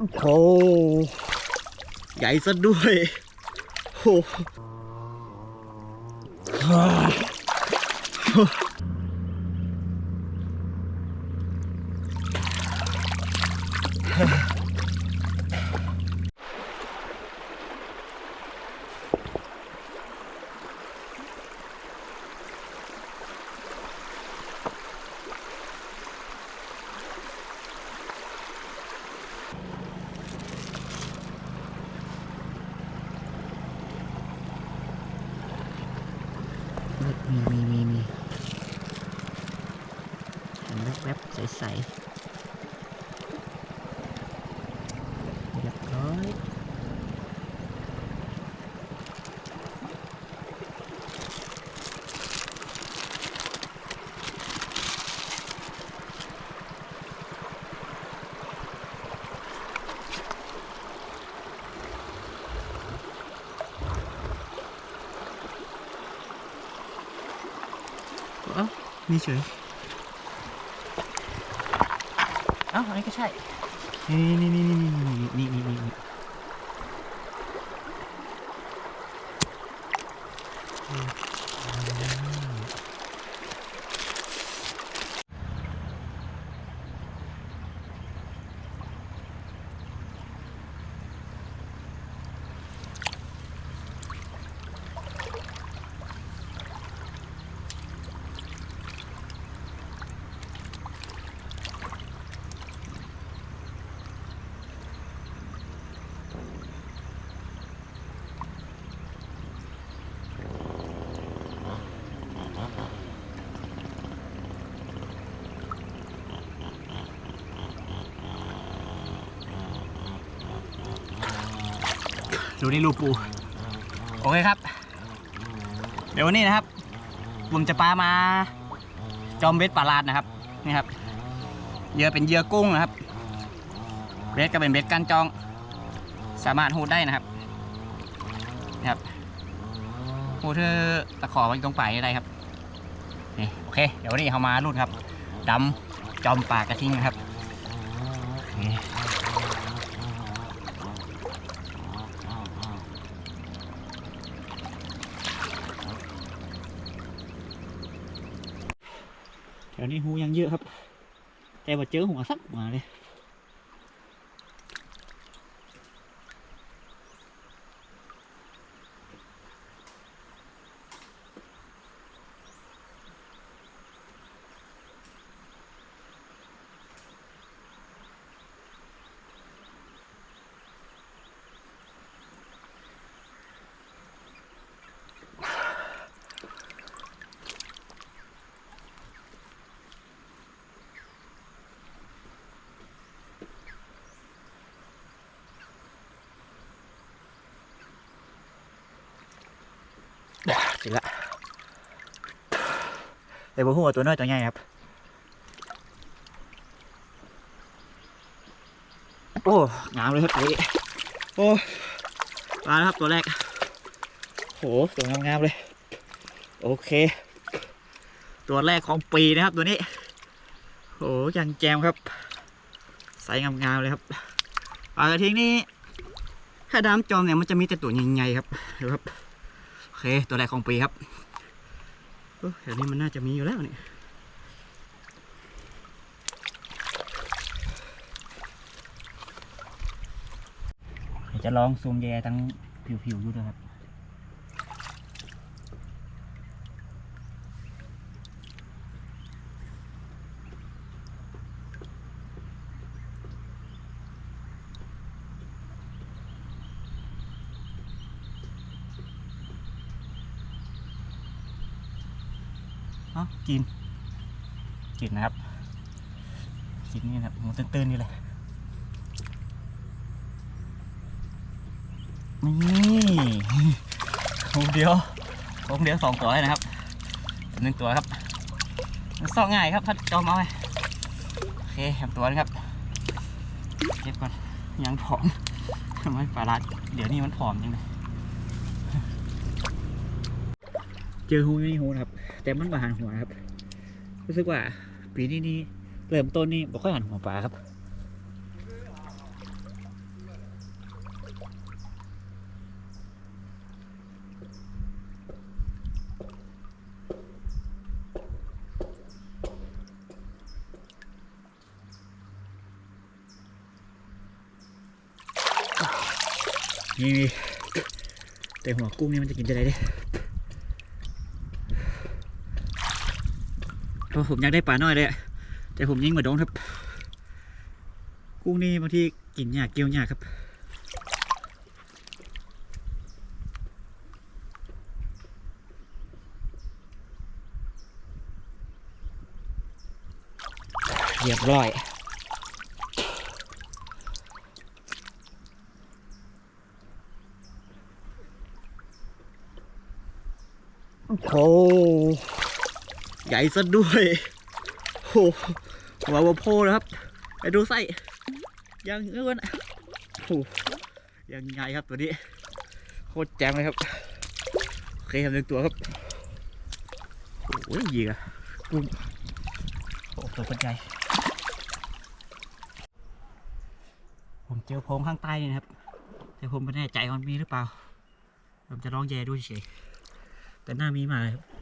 โอ้ใหญ่ซะด้วยโอ้ sậy dập gói Ủa, đi chơi อยเอ้ามีเฉยเอ้าอันนี้ก็ใช่ นี่นี่นี่นี่นี่นี่นี่นี่ ดูนี่รูปปู โอเคครับ เดี๋ยววันนี้นะครับ ผมจะปลามา จอมเบ็ดปลาลาดนะครับ นี่ครับเหยื่อเป็นเหยื่อกุ้งนะครับ เบ็ดก็เป็นเบ็ดกันจอง สามารถหูดได้นะครับนะครับหูดเธอตะขอไว้ตรงปลายได้ครับ นี่โอเค เดี๋ยววันนี้เขามาลุ่นครับดำจอมปลากระทิงนะครับนี่แถวนี้หูยัง เยอะครับ แต่ว่าเจอหัวสักหัวเลย เสร็จละเดี๋ยวผมหัวตัวน้อยตัวใหญ่ครับ โอ้งามเลยครับตัวนี้โอ้มาแล้วครับตัวแรกโหตัวงามๆเลย โอเค ตัวแรกของปีนะครับตัวนี้โหยังแจมครับใสงามๆเลยครับปลากระทิงนี่ถ้าดามจอมเนี่ยมันจะมีแต่ตัวใหญ่ๆครับดูครับ เค ตัวแรกของปีครับโอ้แถวนี้มันน่าจะมีอยู่แล้วนี่จะลองซูมแยทั้งผิวๆดูด้วยครับ กินกินนะครับ กินนี่นะครับหมูตื้นๆนี่เลยนี่ผมเดียวผมเดียวสองตัวเลยนะครับหนึ่งตัวครับมันซ่อง่ายครับถ้าจอมเอาไว้โอเคทำตัวนะครับเก็บก่อนยังผอมทำไมปลาลาดเดี๋ยวนี้มันผอมยังไงเจอหูไม่มีหูนะครับ แต่มันมาหันหัวนะครับ รู้สึกว่า ปีนี้นี่เริ่มต้นนี่บ่ค่อยหันหัวปลาครับ นี่เต็มหัวกุ้งนี่มันจะกินจะไรดิ ผมอยากได้ปลาน้อยเลยแต่ผมยิงมาโดนครับ กุ้งนี่บางทีกินยากเกี่ยวยากครับเรียบร้อย โอ้ ใหญ่ซะด้วยโอ้โหหัววโพนะครับ ไปดูไส้ยังเอื้อนโอ้โหยังไงครับตัวนี้โคตรแจ่มเลยครับโอเคครับหนึ่งตัวครับโอ้ยเหยียกุ้งโอ้โหตัวคนใหญ่ผมเจอโพงข้างใต้นี่นะครับ แต่ผมไม่แน่ใจมันมีหรือเปล่า ผมจะลองแย่ดูเฉยแต่หน้ามีมาเลยครับ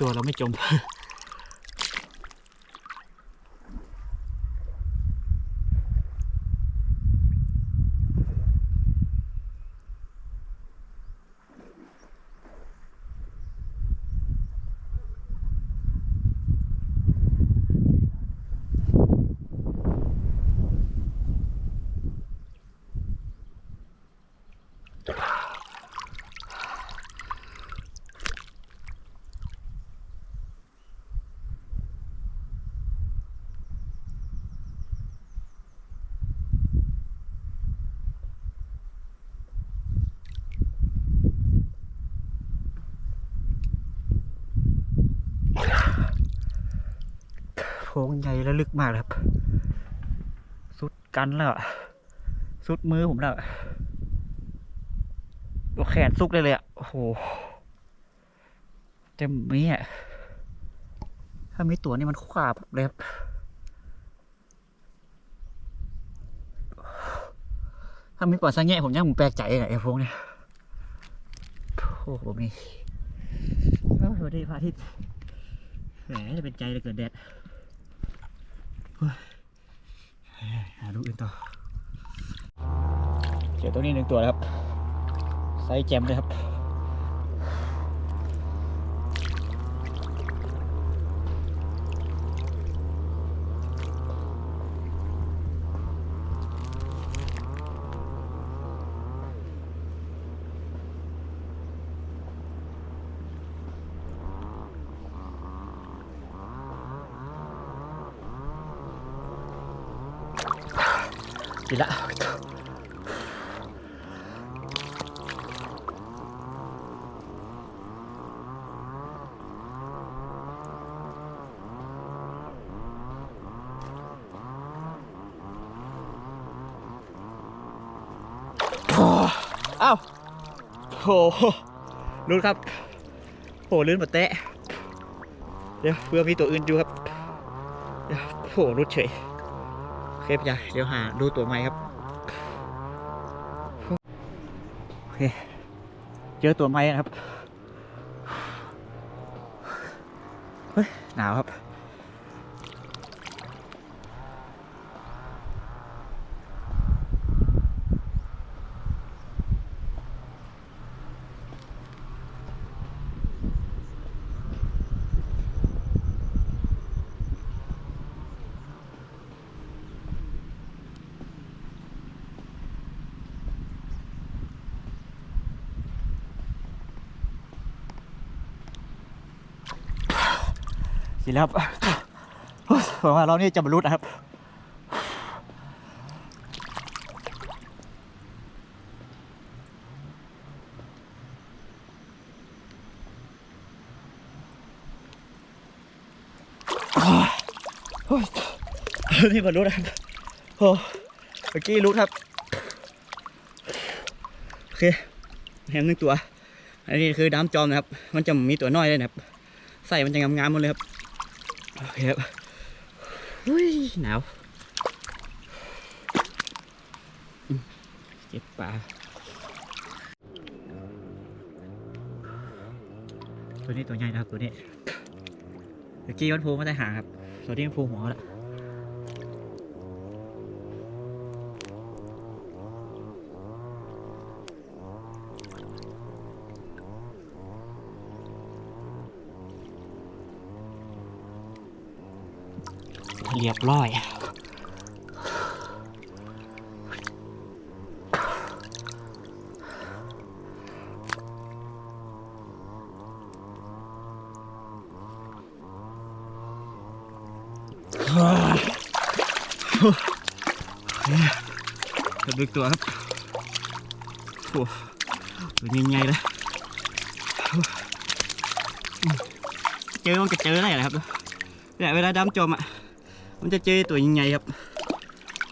ตัวเราไม่จม โพงใหญ่และลึกมากครับ สุดกันแล้วอะสุดมือผมแล้วอะตัวแขนสุกเลยเลยอะโอ้โหเต็มมีอะถ้ามีตัวนี่มันขวาบเลยครับถ้ามีปลาสังแง่ผมยังผมแปลกใจเลยไอ้พวกเนี่ยโอ้โหมีโอ้สวัสดีพระอาทิตย์แหมจะเป็นใจเลยเกิดแดด หาลูกอื่นต่อ เจอตัวนี้หนึ่งตัวแล้วครับ ไซส์แจมเลยครับ ดีละอ้าวโหลุ้นครับโหลื่นมาแตะ เดี๋ยวเพื่อมีตัวอื่นอยู่ครับเดี๋ยวโหรุดเฉย เคพี่ยาเดี๋ยวหาดูตัวใหม่ครับโอเคเจอตัวใหม่นะครับ เฮ้ย หนาวครับ สิแล้วครับโอ้ยหวังว่าเรานี่จะบรรลุนะครับโอ้ยนี่บรรลุนะครับโอ้เมื่อกี้รู้ครับ โอเคแฮมหนึ่งตัว อันนี้คือดามจอมนะครับ มันจะมีตัวน้อยด้วยนะครับ ใส่มันจะงามๆหมดเลยครับ โอเคครับอุ้ยหนาวเจ็บปาตัวนี้ตัวใหญ่นะครับตัวนี้เมื่อกี้วัดโพมาได้หางครับส่วนี้มันพูหัวแล้วเรียบร้อย กระดึกตัวครับโอ้ตัวใหญ่ๆเลยเจอมันก็เจอได้แหละครับแต่ยเวลาดำจมอะ มันจะเจอตัวใหญ่ครับ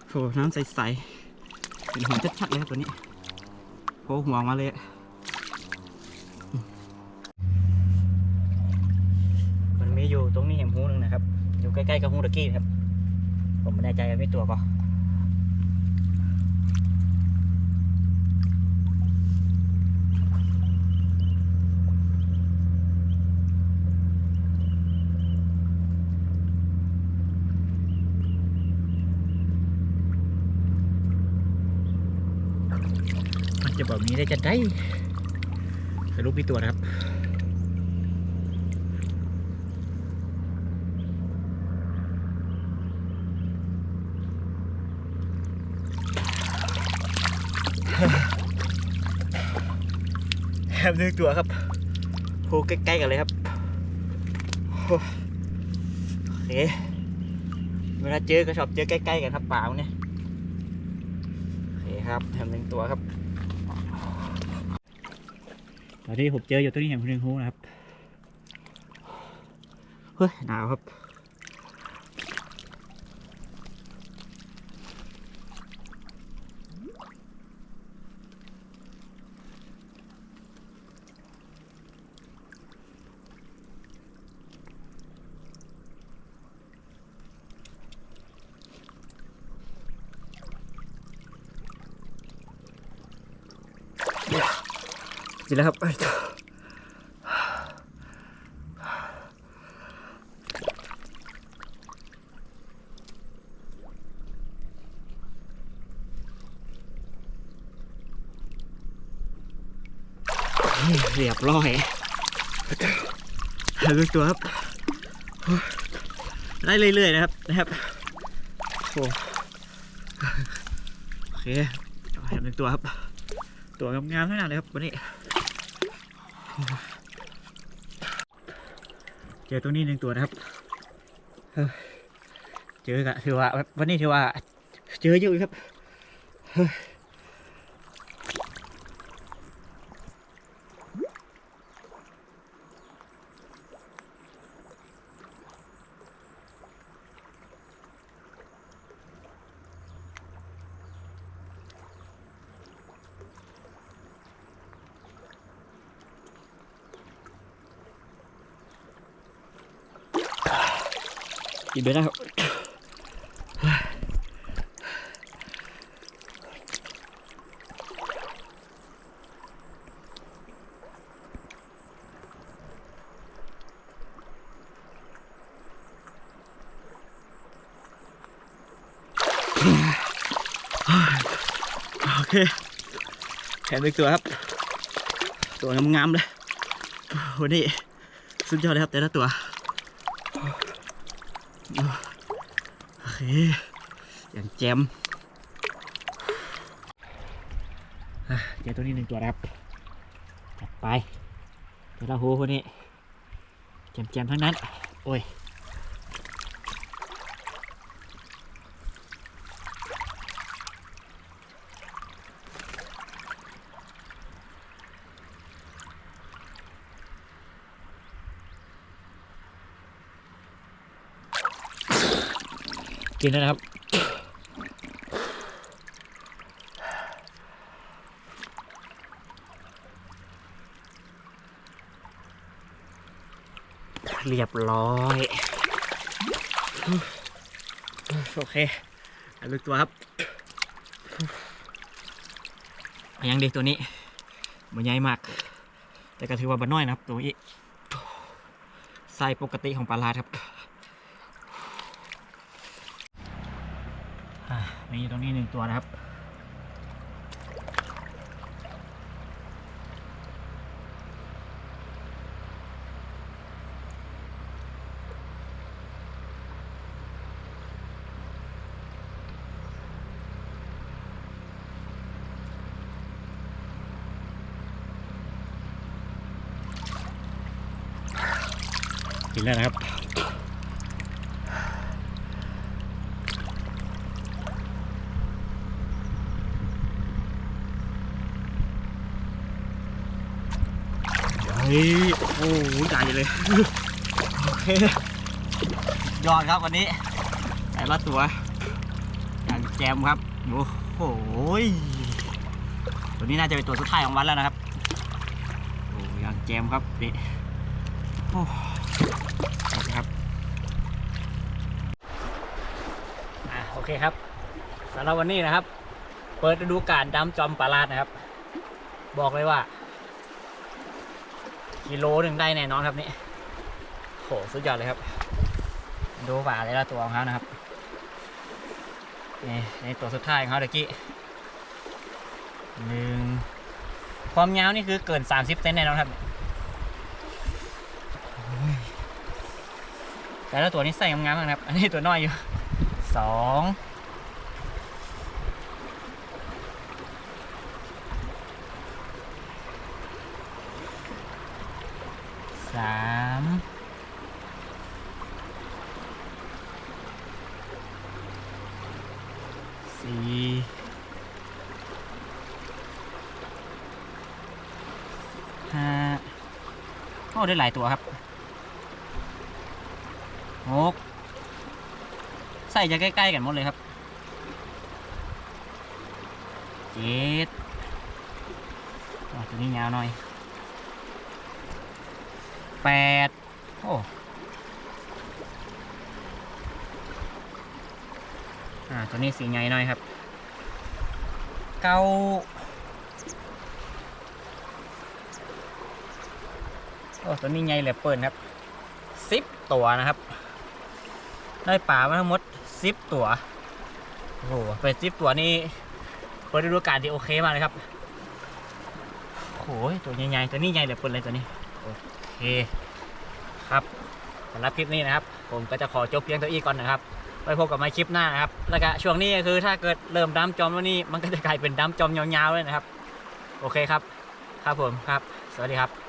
โอ้น้ำใสๆเห็นหัวชัดๆเลยครับตัวนี้โผล่หัวออกมาเลยอะมันมีอยู่ตรงนี้เห็นหูหนึงนะครับ อยู่ใกล้ๆกับหูตะกี้นะครับ ผมไม่แน่ใจว่ามีตัวก็ มัน จะแบบนี้ได้จะได้สรุปมีตัวนะครับแอบหนึ่งตัวครับโหใกล้ๆกันเลยครับโอเคเวลาเจอก็ชอบเจอใกล้ๆกันครับป่าเนี่ยโอเคครับแถมหนึ่งตัวครับ ตอนที่ผมเจออยู่ตัวนี้เห็นคนหนึ่งหูนะครับ เฮ้ย หนาวครับ กินแล้วครับไปต่อเรียบร้อยลูกตัวครับ ได้เรื่อยๆนะครับนะครับ โอ้โอเคเอาให้หนึ่งตัวครับ ตัวงามๆทั้งนั้นเลยครับวันนี้ เจอตัวนี้หนึ่งตัวนะครับเจอกะถือว่าวันนี้ถือว่า เจอเยอะครับ นไปแล้วโอเคแขนไปตัวครับ ตัวงามๆเลยวันนี้สุดยอดเลยครับแต่ละตัว อเคอย่างแจมเจอตัวนี้หนึ่งตัวครับจัดไปเดี๋ยวเราหูคนนี้แจมแจมๆทั้งนั้น โอ้ย กินแล้วนะครับ เรียบร้อย โอเคเอาลึกตัวครับ ยังดีตัวนี้มันใหญ่มาก แต่ก็ถือว่าบันน้อยนะครับ ตัวนี้ไซส์ปกติของปลาลาดครับ อ่ตรงนี้หนึ่งตัวนะครับ กินแล้วนะครับ ฮ้ยโอ้โหใหญ่เลยโอเคยอดครับวันนี้แต่ละตัวอย่างแจมครับโอ้โหยตัวนี้น่าจะเป็นตัวสุดท้ายของวันแล้วนะครับโอ้อย่างแจมครับนี่โอ้ครับอะโอเคครับสำหรับวันนี้นะครับ เปิดฤดูกาลดำจอมปลาลาดนะครับ บอกเลยว่า กิโลหนึ่งได้แน่นอนครับนี่โหสุดยอดเลยครับ ดูป่าแต่ละตัวของเขานะครับ นี่ในตัวสุดท้ายของเขาตะกี้หนึ่งความยาวนี่คือเกิน 30เซนแน่นอนครับ แต่ละตัวนี้ใส่งามๆมากนะครับ อันนี้ตัวน้อยอยู่สอง สามสี่ห้าโอ้ได้หลายตัวครับหกใส่จะใกล้ ๆ กันหมดเลยครับเจ็ดตัวนี้ยาวหน่อย แปดโอ้อ่าตัวนี้สีใหญ่หน่อยครับเก้าโอ้ตัวนี้ใหญ่เหลือเปิดครับสิบตัวนะครับ ได้ปลามาทั้งหมดสิบตัวโอ้โหเป็นสิบตัวนี่เปิดฤดูกาลที่โอเคมากเลยครับโอ้ยตัวใหญ่ๆตัวนี้ใหญ่เหลือเกินเลยตัวนี้ เคครับสำหรับคลิปนี้นะครับ ผมก็จะขอจบเพียงเท่านี้ก่อนนะครับไว้พบกับมาคลิปหน้านะครับ แล้วก็ช่วงนี้ก็คือถ้าเกิดเริ่มดำจอมแล้วนี่มันก็จะกลายเป็นดำจอมยาวๆเลยนะครับ โอเคครับ ครับผมครับ สวัสดีครับ